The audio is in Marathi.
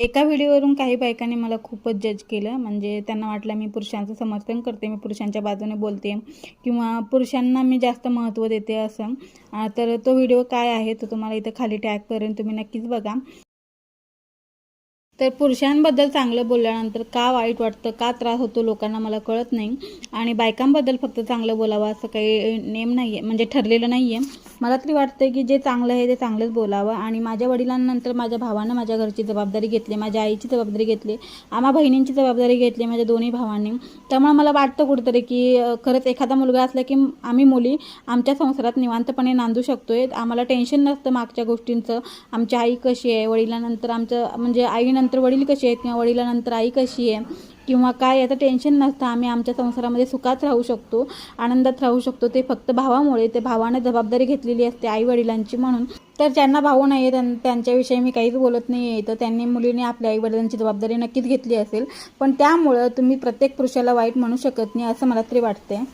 एका व्हिडिओवरून काही बायकांनी मला खूपच जज केलं. म्हणजे त्यांना वाटलं मी पुरुषांचं समर्थन करते मी पुरुषांच्या बाजूने बोलते किंवा पुरुषांना मी जास्त महत्त्व देते असं. तर तो व्हिडिओ काय आहे तो तुम्हाला इथं खाली टॅग करेन तुम्ही नक्कीच बघा. तर पुरुषांबद्दल चांगलं बोलल्यानंतर का वाईट वाटतं का त्रास होतो लोकांना मला कळत नाही. आणि बायकांबद्दल फक्त चांगलं बोलावं असं काही नेम नाही आहे म्हणजे ठरलेलं नाही आहे मला तरी वाटतं की जे चांगलं आहे ते चांगलंच बोलावं. आणि माझ्या वडिलांनंतर माझ्या भावानं माझ्या घरची जबाबदारी घेतली माझ्या आईची जबाबदारी घेतली आम्हा बहिणींची जबाबदारी घेतली माझ्या दोन्ही भावांनी. त्यामुळे मला वाटतं कुठेतरी की खरंच एखादा मुलगा असला की आम्ही मुली आमच्या संसारात निवांतपणे नांदू शकतोय. आम्हाला टेन्शन नसतं मागच्या गोष्टींचं. आमची आई कशी आहे वडिलांनंतर आमचं म्हणजे आईनंतर वडील कसे आहेत किंवा वडिलांनंतर आई कशी आहे किंवा काय याचं टेन्शन नसतं. आम्ही आमच्या संसारामध्ये सुखात राहू शकतो आनंदात राहू शकतो. ते फक्त भावामुळे ते भावाने जबाबदारी घेतलेली असते आई वडिलांची म्हणून. तर ज्यांना भाऊ नाही आहे त्यांच्याविषयी मी काहीच बोलत नाही आहे तर त्यांनी मुलीने आपल्या आई वडिलांची जबाबदारी नक्कीच घेतली असेल. पण त्यामुळं तुम्ही प्रत्येक पुरुषाला वाईट म्हणू शकत नाही असं मला तरी वाटतंय.